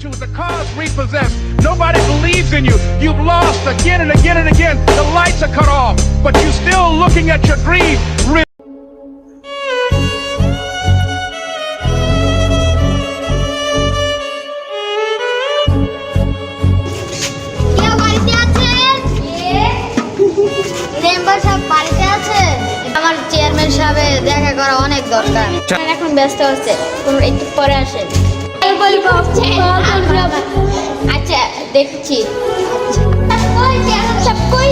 to the cause repossessed. Nobody believes in you. You've lost again and again and again. The lights are cut off, but you're still looking at your dream. সাহেব আমার chairman সাহেবের দেখা করা অনেক দরকার এখন ব্যস্ত হচ্ছে কোনো একটু পরে আসেন আচ্ছা দেখছি। কই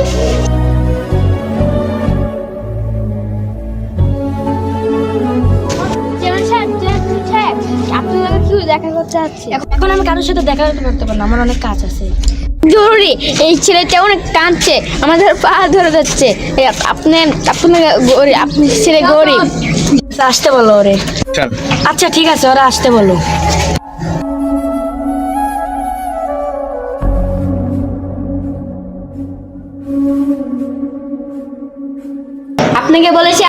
আপনার লগে কি দেখা করতে চাচ্ছি এখন আমি কারোর সাথে দেখা করতে পারতে পারব না আমার অনেক কাজ আছে। জরুরি এই ছেলেটা অনেক কাঁদছে আমাদের পা ধরে যাচ্ছে। আপনি আপনি ছেলে গরিব। আসতে বলো ওরে। আচ্ছা ঠিক আছে ওরা আসতে বলো। আপনাকে বলেছি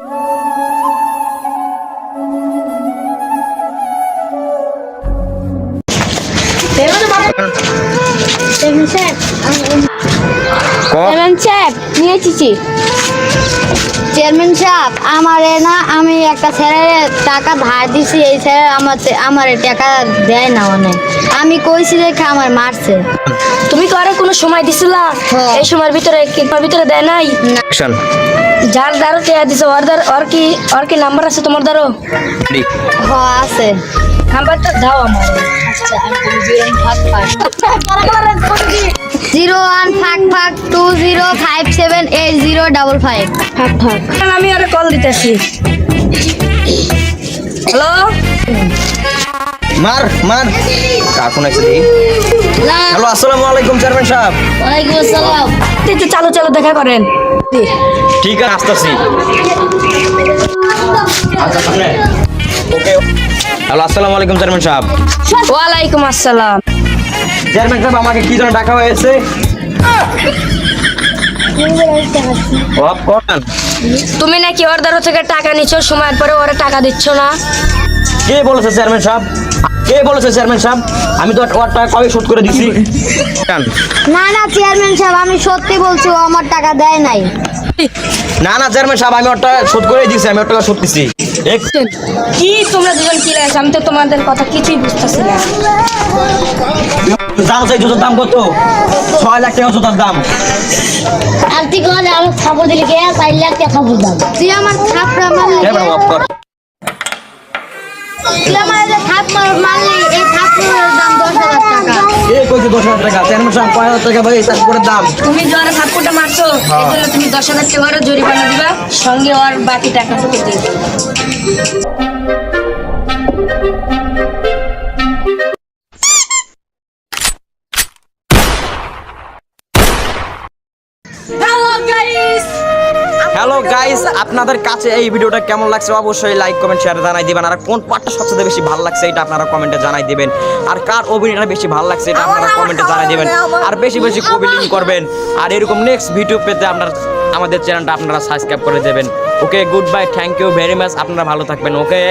চেয়ারম্যান সাহেব নিয়ে এসেছি। চেয়ারম্যান সাহেব আমার না আমি একটা ছেলের টাকা ধার দিছি এই ছেলে আমার আমার টাকা দেয় না অনেক। আমি কইছি দেখে আমার মারছে। তুমি কি কোনো সময় দিছিলা? হ্যাঁ। এই সময়ের ভিতরে ভিতরে দেয় নাই? যার দ্বারো টেয়া দিছে ওর দ্বার ওর কি ওর কি নাম্বার আছে তোমার দ্বারো হ আছে। নাম্বারটা দাও আমার। জিরো ওয়ান ফাঁক ফাঁক two zero five seven eight zero double five. ফাঁক ফাঁক আমি ওরে কল দিতেছি। হ্যালো মার মার। কাকুন আছে দেখি। হ্যালো আসসালামু আলাইকুম চেয়ারম্যান সাহেব। ওয়ালাইকুম আসসালাম। একটু চালু চালু দেখা করেন। ঠিক আছে আসতেছি। আচ্ছা ওকে। হ্যালো আসসালামু আলাইকুম চেয়ারম্যান সাহেব। ওয়ালাইকুম আসসালাম। চেয়ারম্যান সাহেব আমাকে কি জন্য ডাকা হয়েছে? তুমি নাকি ওর দ্বারো থেকে টাকা নিচ্ছ সময়ের পরে ওরা টাকা দিচ্ছ না? কে বলেছে চেয়ারম্যান সাহেব? কে বলেছে চেয়ারম্যান সাহেব? আমি তো ওর টাকা কবে শোধ করে দিছি? না না চেয়ারম্যান সাহেব আমি সত্যি বলছি ও আমার টাকা দেয় নাই। না না চেয়ারম্যান সাহেব আমি ওর টাকা শোধ করে দিয়েছি আমি ওর টাকা শোধ দিছি। কি তোমরা দুজন কি লাগছে আমি তো তোমাদের কথা কিছুই বুঝতেছি না। জানো সেই জুতোর দাম কত? ছয় লাখ টাকা জুতোর দাম। আর তুই কোন আমার খাব দিলি? কে চার লাখ টাকা খাব দাম? তুই আমার থাপড়া মারলি। দশ হাজার টাকা। হাজার টাকা ভাই তারপরে দাম। তুমি যে ওরা থাপ্পড়টা মারছো এই তুমি দশ হাজার টাকা জরিমানা দিবা সঙ্গে ওর বাকি টাকা তোকে দিয়ে দেবো। হ্যালো গাইস আপনাদের কাছে এই ভিডিওটা কেমন লাগছে অবশ্যই লাইক কমেন্ট শেয়ার জানাই দিবেন। আর কোন পার্টটা সবচেয়ে বেশি ভালো লাগছে এটা আপনারা কমেন্টে জানাই দিবেন। আর কার অভিনয়টা বেশি ভালো লাগছে এটা আপনারা কমেন্টে জানাই দিবেন। আর বেশি বেশি লিঙ্ক করবেন। আর এরকম নেক্সট ভিডিও পেতে আপনার আমাদের চ্যানেলটা আপনারা সাবস্ক্রাইব করে দেবেন। Okay good bye thank you very much আপনারা ভালো থাকবেন ওকে